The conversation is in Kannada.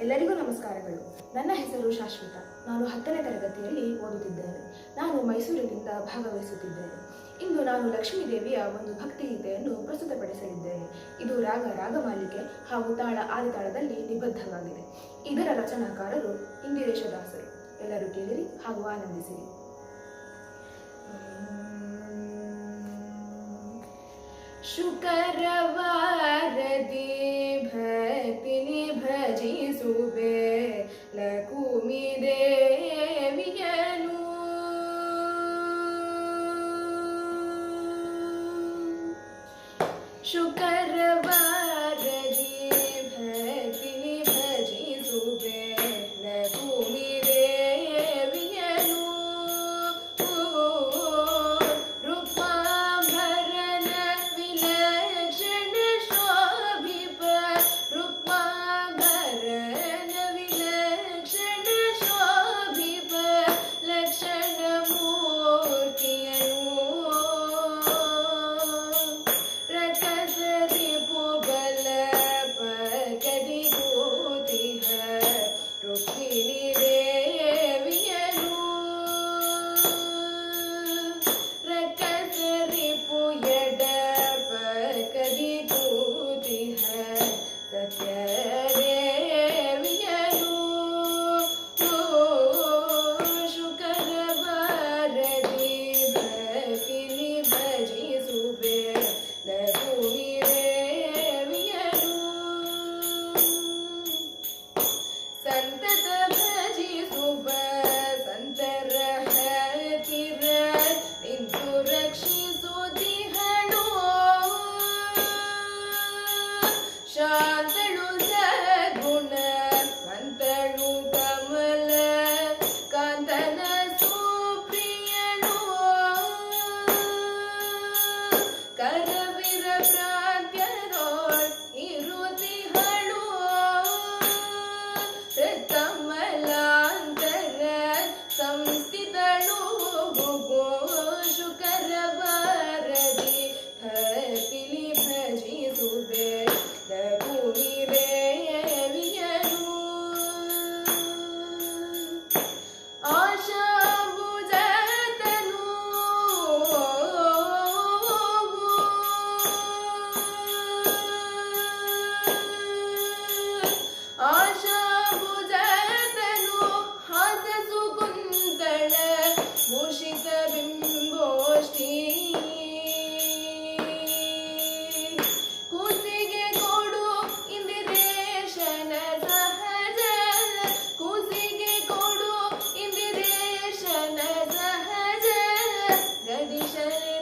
ಎಲ್ಲರಿಗೂ ನಮಸ್ಕಾರಗಳು. ನನ್ನ ಹೆಸರು ಶಾಶ್ವತ. ನಾನು ಹತ್ತನೇ ತರಗತಿಯಲ್ಲಿ ಓದುತ್ತಿದ್ದೇನೆ. ನಾನು ಮೈಸೂರಿನಿಂದ ಭಾಗವಹಿಸುತ್ತಿದ್ದೇನೆ. ಇಂದು ನಾನು ಲಕ್ಷ್ಮೀ ದೇವಿಯ ಒಂದು ಭಕ್ತಿಗೀತೆಯನ್ನು ಪ್ರಸ್ತುತಪಡಿಸಲಿದ್ದೇನೆ. ಇದು ರಾಗ ರಾಗಮಾಲಿಕೆ ಹಾಗೂ ತಾಳ ಆದಿತಾಳದಲ್ಲಿ ನಿಬದ್ಧವಾಗಿದೆ. ಇದರ ರಚನಾಕಾರರು ಇಂದಿರೇಶ ದಾಸರು. ಎಲ್ಲರೂ ಕೇಳಿರಿ ಹಾಗೂ ಆನಂದಿಸಿರಿ. ಶುಕರವಾರದಿ ಭಕ್ತಿನಿ ಭಜಿಸುವೆ ಲಕುಮಿ ದೇವಿಯನು ಶುಕರವಾರದಿ 谁。